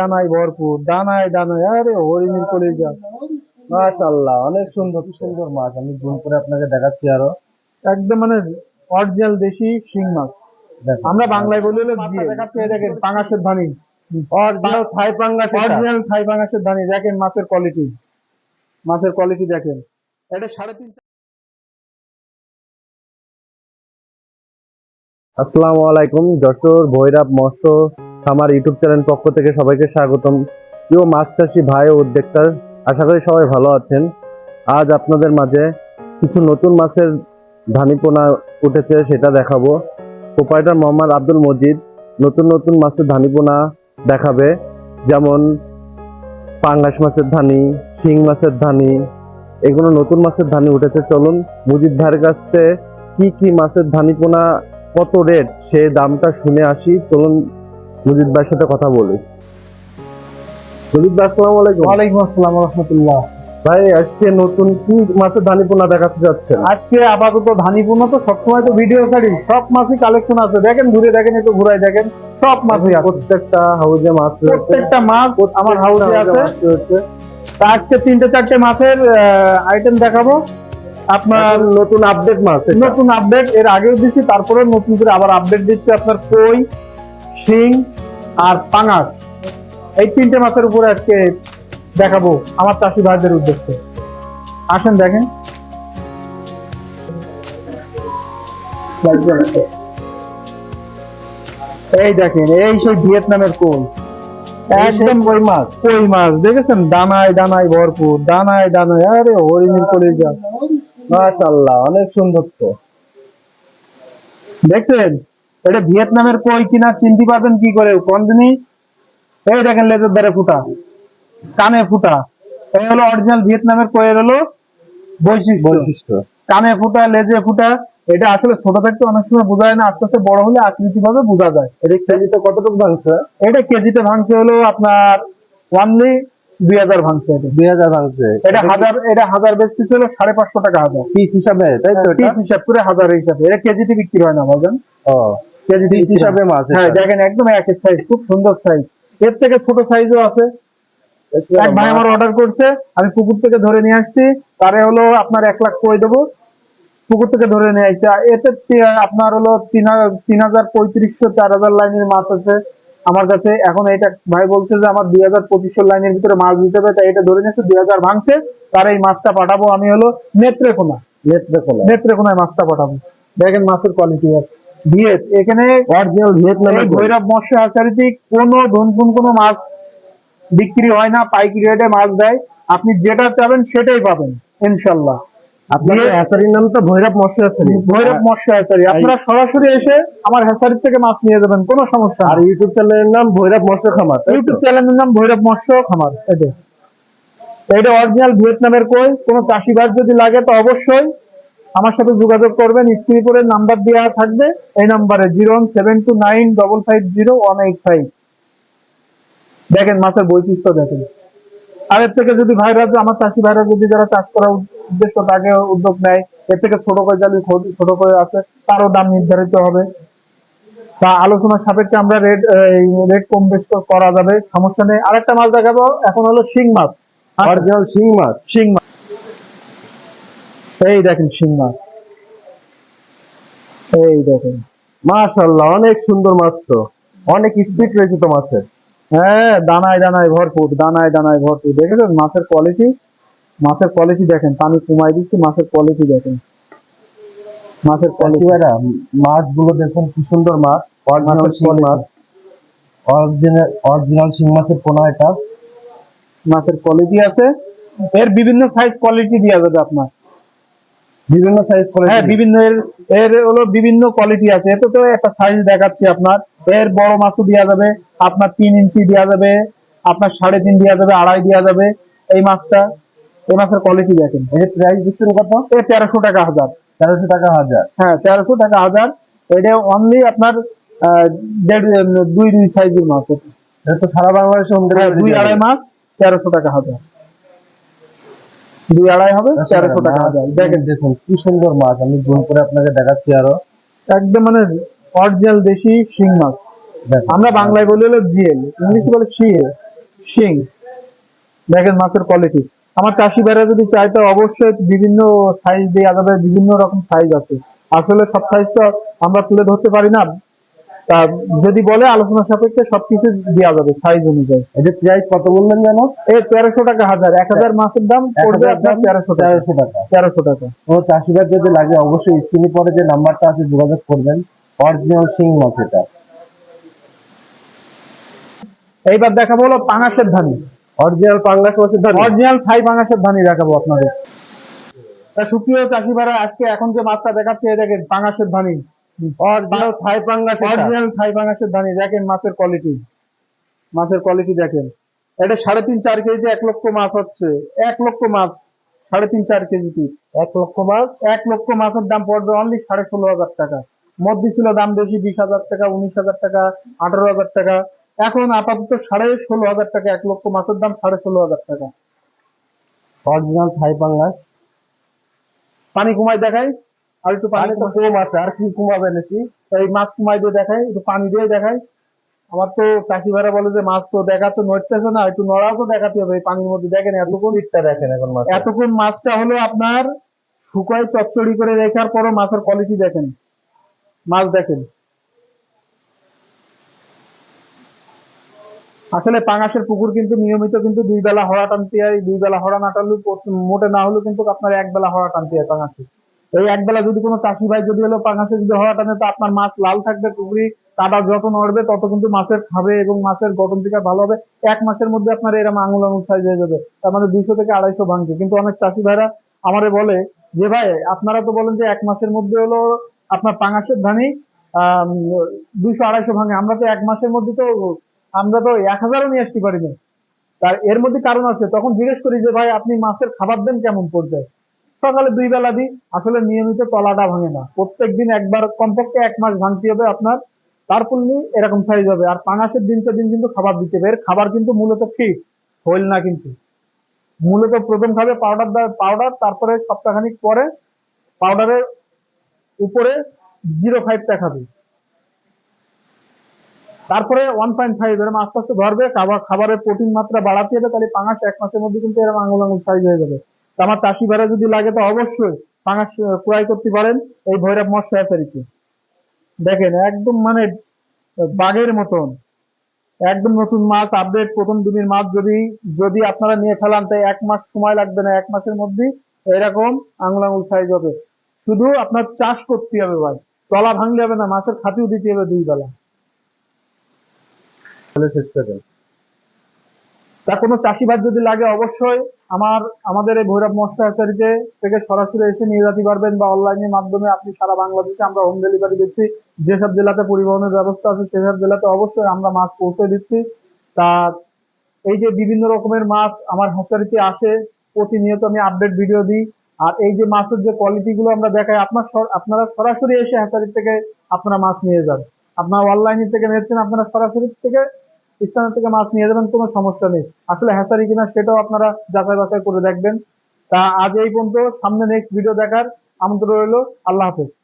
দানায় ভরপুর দানায় দানায় আরে হরিণের কলিজা। মাশাআল্লাহ অনেক সুন্দর সুন্দর মাছ। আমি জুম করে আপনাকে দেখাচ্ছি আরও। একদম মানে অরিজিনাল দেশি শিং মাছ। আমরা বাংলায় বলি হলো দেখাচ্ছি এই দেখেন পাঙাশের ধানি। অরিজিনাল থাই পাঙ্গাস অরিজিনাল থাই পাঙ্গাসের ধানি দেখেন মাছের কোয়ালিটি মাছের কোয়ালিটি দেখেন। এটা সাড়ে তিন আসসালামু আলাইকুম যশোর ভৈরব মৎস্য খামার ইউটিউব চ্যানেল পক্ষ থেকে সবাইকে স্বাগতম। প্রিয় মাছ চাষি ভাই ও উদ্যোক্তা আশা করি সবাই ভালো আছেন। আজ আপনাদের মাঝে কিছু নতুন মাছের ধানিপোনা উঠেছে, সেটা দেখাবো। প্রোপাইটার মোহাম্মদ আব্দুল মজিদ নতুন নতুন মাছের ধানিপোনা দেখাবে। যেমন পাঙ্গাস মাছের ধানি, শিং মাছের ধানি, এগুলো নতুন মাছের ধানি উঠেছে। চলুন মুজিদ ভাইয়ের কাছে কি কি মাছের ধানিপোনা, কত রেট, সে দামটা শুনে আসি। চলুন মুজিদ ভাইয়ের সাথে কথা বলি। মুজিদ ভাই আসসালামু আলাইকুম। ওয়ালাইকুম আসসালাম রহমতুল্লাহ। ভাই আজকে নতুন কি মাছের ধানিপোনা দেখাতে যাচ্ছেন? আজকে আপাতত ধানি পূর্ণ তো সবসময় তো ভিডিও ছাড়ি সব মাছই কালেকশন আছে। দেখেন ঘুরে দেখেন একটু ঘুরাই দেখেন সব মাছই আছে। প্রত্যেকটা হাউজে মাছ প্রত্যেকটা মাছ আমার হাউসে আছে। তা আজকে তিনটে চারটে মাছের আইটেম দেখাবো। আপনার নতুন আপডেট মাছ নতুন আপডেট এর আগেও দিছি তারপরে নতুন করে আবার আপডেট দিচ্ছি আপনার কই শিং আর পাঙাশ। এই তিনটে মাছের উপরে আজকে দেখাবো আমার চাষি ভাইদের উদ্দেশ্যে। আসেন দেখেন। এই দেখেন এই সেই ভিয়েতনামের কোল। একদম কই মাছ? কই মাছ? দেখেছেন? দানায় দানায় ভরপুর দানায় দানায়। আরে হরিণের কলিজা মাশাআল্লাহ অনেক সুন্দর তো। দেখছেন? এটা ভিয়েতনামের কই কিনা চিনতে পারবেন কি করে? কোন দিনই এই দেখেন লেজের দ্বারে ফুটা কানে ফুটা। এই হলো অরিজিনাল ভিয়েতনামের কয়ের হলো বৈশিষ্ট্য। বৈশিষ্ট্য। কানে ফুটা লেজে ফুটা এটা আসলে ছোট থাকতে অনেক সময় বোঝা যায় না আস্তে আস্তে বড় হলে আকৃতি ভাবে বোঝা যায়। এটা কেজিতে কতটুকু ভাঙছে? এটা কেজিতে ভাঙছে হলো আপনার ওয়ানলি দুই হাজার ভাঙছে এটা। দুই হাজার ভাঙছে। এটা হাজার এটা হাজার বেশ কিছু হলো সাড়ে পাঁচশো টাকা হাজার। পিস হিসাবে তাই তো পিস হিসাব করে হাজার হিসাবে। এটা কেজিতে বিক্রি হয় না ভাইজান ও। বিক্রি হয়। হিসাবে মাছ হ্যাঁ দেখেন একদম একই সাইজ খুব সুন্দর সাইজ এর থেকে ছোট সাইজও আছে। এক ভাই আমার অর্ডার করছে আমি পুকুর থেকে ধরে নিয়ে আসছি। তারে হলো আপনার এক লাখ কই দেবো। পুকুর থেকে ধরে নিয়ে আসছি। আর এতে আপনার হলো তিন হাজার পঁয়ত্রিশশো চার হাজার লাইনের মাছ আছে আমার কাছে। এখন এটা ভাই বলছে যে আমার দুই হাজার পঁচিশশো লাইনের ভিতরে মাছ দিতে হবে তাই এটা ধরে নিয়েছে দুই হাজার ভাঙছে তার এই মাছটা পাঠাবো। আমি হলো নেত্রেকোনা। নেত্রকোনা। নেত্রেকোনায় মাছটা পাঠাবো। দেখেন মাছের কোয়ালিটি ভিয়েত এখানে অরিজিনাল ভিয়েতনামের ভৈরব মৎস্য হ্যাচারিতে কোনো ধনকুন কোনো মাছ বিক্রি হয় না পাইকারি রেটে মাছ দেয়। আপনি যেটা চাবেন সেটাই পাবেন ইনশাল্লাহ। আপনার হ্যাচারির নাম তো ভৈরব মৎস্য হ্যাচারি ভৈরব মৎস্য হ্যাচারি আপনারা সরাসরি এসে আমার হ্যাচারি থেকে মাছ নিয়ে যাবেন কোনো সমস্যা আর ইউটিউব চ্যানেলের নাম ভৈরব মৎস্য খামার ইউটিউব চ্যানেলের নাম ভৈরব মৎস্য খামার এটা এটা অরিজিনাল ভিয়েতনামের কই কোনো চাষিবাদ যদি লাগে তো অবশ্যই আমার সাথে যোগাযোগ করবেন স্ক্রিন করে নাম্বার দেওয়া থাকবে এই নাম্বারে zero one seven two nine double five zero one eight five. দেখেন মাছের বৈশিষ্ট্য দেখেন। আর এর থেকে যদি ভাইরা আমার চাষি ভাইরা যদি যারা চাষ করার উদ্দেশ্য তাকে উদ্যোগ নেয় এর থেকে ছোট করে জালি ছোট করে আছে তারও দাম নির্ধারিত হবে। বা আলোচনা সাপেক্ষে আমরা রেট রেট কম বেশ করা যাবে সমস্যা নেই। আরেকটা মাছ দেখাবো এখন হলো শিং মাছ। অরিজিনাল শিং মাছ। শিং মাছ। এই দেখেন শিং মাছ। এই দেখেন। মাশাআল্লাহ অনেক সুন্দর মাছ তো। অনেক স্পিড রয়েছে তো মাছের। হ্যাঁ দানায় দানায় ভরপুর দানায় দানায় ভরপুর। দেখেছেন মাছের কোয়ালিটি মাছের কোয়ালিটি দেখেন আমি কমাই দিচ্ছি মাছের কোয়ালিটি দেখেন। মাছের কোয়ালিটি মাছগুলো দেখুন কি সুন্দর মাছ। অরিজিনাল মাছের মাছ। অরিজিনাল অরিজিনাল শিং মাছের পোনা এটা। মাছের কোয়ালিটি আছে। এর বিভিন্ন সাইজ কোয়ালিটি দেওয়া যাবে আপনার। বিভিন্ন সাইজ হ্যাঁ বিভিন্ন এর এর হলো বিভিন্ন কোয়ালিটি আছে। এতে তো একটা সাইজ দেখাচ্ছি আপনার। এর বড় মাছও দেওয়া যাবে আপনার তিন ইঞ্চি দেওয়া যাবে আপনার সাড়ে তিন দেওয়া যাবে আড়াই দেওয়া যাবে। এই মাছটা এই মাছের কোয়ালিটি দেখেন। এর প্রাইস দিচ্ছেন কত? এ তেরোশো টাকা হাজার। তেরোশো টাকা হাজার। হ্যাঁ তেরোশো টাকা হাজার। এটা অনলি আপনার দেড় দুই দুই সাইজের মাছ। এটা। তো সারা বাংলাদেশে হ্যাঁ, দুই আড়াই মাছ তেরোশো টাকা হাজার। দুই আড়াই হবে তেরোশো টাকা দেখেন দেখেন কি সুন্দর মাছ আমি জুম করে আপনাকে দেখাচ্ছি আরও। একদম মানে অরিজিনাল দেশি শিং মাছ। আমরা বাংলায় বলি হলো জিএল ইংলিশে বলে সিএ শিং। দেখেন মাছের কোয়ালিটি আমার চাষি ভাইরা যদি চায় তো অবশ্যই বিভিন্ন সাইজ দেওয়া যাবে বিভিন্ন রকম সাইজ আছে। আসলে সব সাইজ তো আমরা তুলে ধরতে পারি না। তা যদি বলে আলোচনা সাপেক্ষে সবকিছু দেওয়া যাবে সাইজ অনুযায়ী। প্রাইস কত বললেন জানো এই তেরোশো টাকা হাজার। এক হাজার মাছের দাম পড়বে আপনার তেরোশো তেরোশো টাকা। তেরোশো টাকা। ও চাষিবার যদি লাগে অবশ্যই স্ক্রিনে পরে যে নাম্বারটা আছে যোগাযোগ করবেন। অরিজিনাল শিং মাছ এটা। এইবার দেখাবো হলো পাঙাশের ধানি। অরিজিনাল পাঙ্গাস মাছের দাম অরিজিনাল থাই পাঙাশের ধানি দেখাবো আপনাদের। তা সুপ্রিয় চাষি ভাইরা আজকে এখন যে মাছটা দেখাচ্ছে এই দেখেন পাঙাশের ধানি। অরিজিনাল থাই পাঙ্গাস অরিজিনাল থাই পাঙাশের ধানি দেখেন মাছের কোয়ালিটি মাছের কোয়ালিটি দেখেন। এটা সাড়ে তিন চার কেজিতে এক লক্ষ মাছ হচ্ছে। এক লক্ষ মাছ সাড়ে তিন চার কেজিতে এক লক্ষ মাছ? এক লক্ষ মাছের দাম পড়বে অনলি সাড়ে ষোলো হাজার টাকা। মধ্যে ছিল দাম বেশি বিশ হাজার টাকা উনিশ হাজার টাকা আঠারো হাজার টাকা। এখন আপাতত সাড়ে ষোলো হাজার টাকা এক লক্ষ মাছের দাম সাড়ে ষোলো হাজার টাকা। অরিজিনাল থাই পাঙ্গাস পানি কমাই দেখাই। আর একটু পানি তো কম আছে আর কি কমাবে নাকি? এই মাছ কমাই দিয়ে দেখাই একটু পানি দিয়ে দেখাই। আমার তো চাষি ভাইরা বলে যে মাছ তো দেখা তো নড়তেছে না একটু নড়াও তো দেখাতে হবে এই পানির মধ্যে দেখেন এতক্ষণ স্পিডটা দেখেন এখন মাছ এতক্ষণ মাছটা হলো আপনার শুকায় চচ্চড়ি করে রেখার পরও মাছের কোয়ালিটি দেখেন। মাছ দেখেন। আসলে পাঙাশের পুকুর কিন্তু নিয়মিত কিন্তু দুই বেলা হড়া টানতে হয় দুই বেলা হড়া না টানলে মোটে না হলেও কিন্তু আপনার এক বেলা হড়া টানতে হয় পাঙাশে। এই একবেলা যদি কোনো চাষি ভাই যদি হলো পাঙাশে যদি হড়া টানে, তো আপনার মাছ লাল থাকবে পুকুরি কাদা যত নড়বে তত কিন্তু মাছের খাবে এবং মাছের গঠন থেকে ভালো হবে। এক মাসের মধ্যে আপনার এরকম আঙুল আঙুল সাইজ হয়ে যাবে। তার মানে দুইশো থেকে আড়াইশো ভাঙছে। কিন্তু অনেক চাষি ভাইরা আমারে বলে যে, ভাই, আপনারা তো বলেন যে, এক মাসের মধ্যে হলো আপনার পাঙাশের ধানি দুইশো আড়াইশো ভাঙে। আমরা তো এক মাসের মধ্যে তো, আমরা তো এক হাজারও নিয়ে আসতে পারি না তার এর মধ্যে কারণ আছে। তখন জিজ্ঞেস করি যে, ভাই, আপনি মাছের খাবার দেন কেমন পর্যায়ে? সকালে দুই বেলা দিই। আসলে নিয়মিত তলাটা ভাঙে না। প্রত্যেক দিন একবার কমপক্ষে এক মাস ভাঙতে হবে আপনার। তারপর এরকম সাইজ হবে। আর পাঙাশের দিনকে দিন কিন্তু খাবার দিতে হবে। এর খাবার কিন্তু মূলত ফিট হইল না কিন্তু। মূলত প্রথম খাবে পাউডার পাউডার তারপরে সপ্তাহখানিক পরে পাউডারের উপরে জিরো ফাইভটা খাবে। তারপরে ওয়ান পয়েন্ট ফাইভ এরকম আস্তে আস্তে ধরবে। খাবার খাবারের প্রোটিন মাত্রা বাড়াতে হবে। তাহলে পাঙাশ এক মাসের মধ্যে কিন্তু এরকম আঙুল আঙুল সাইজ হয়ে যাবে। তো আমার চাষি ভাড়া যদি লাগে তো অবশ্যই পাঙাশ ক্রয় করতে পারেন এই ভৈরব মৎস্য হ্যাচারিতে দেখেন, একদম মানে বাঘের মতন। একদম নতুন মাছ আপডেট প্রথম দিনের মাছ যদি যদি আপনারা নিয়ে ফেলান, তাই এক মাস সময় লাগবে না, এক মাসের মধ্যেই এরকম আঙুল আঙুল সাইজ হবে। শুধু আপনার চাষ করতে হবে ভাই। তলা ভাঙলে হবে না, মাছের খাতিও দিতে হবে দুই বেলা। তা কোনো চাষিবাদ যদি লাগে অবশ্যই আমার, আমাদের এই ভৈরব মৎস্য থেকে সরাসরি এসে নিয়ে যেতে পারবেন বা অনলাইনের মাধ্যমে আপনি সারা বাংলাদেশে আমরা হোম ডেলিভারি দিচ্ছি। যেসব জেলাতে পরিবহনের ব্যবস্থা আছে, সেসব জেলাতে অবশ্যই আমরা মাছ পৌঁছে দিচ্ছি। তা এই যে বিভিন্ন রকমের মাছ আমার হ্যাচারিতে আসে, প্রতিনিয়ত আমি আপডেট ভিডিও দিই। আর এই যে মাছের যে কোয়ালিটি গুলো আমরা দেখাই, আপনার আপনারা সরাসরি এসে হ্যাচারি থেকে আপনারা মাছ নিয়ে যান। আপনারা অনলাইনে থেকে নিচ্ছেন, আপনারা সরাসরি থেকে স্থান থেকে মাছ নিয়ে যাবেন, কোনো সমস্যা নেই। আসলে হ্যাচারি কিনা সেটাও আপনারা যাচাই বাছাই করে দেখবেন। তা আজ এই পর্যন্ত, সামনে নেক্সট ভিডিও দেখার আমন্ত্রণ রইল। আল্লাহ হাফেজ।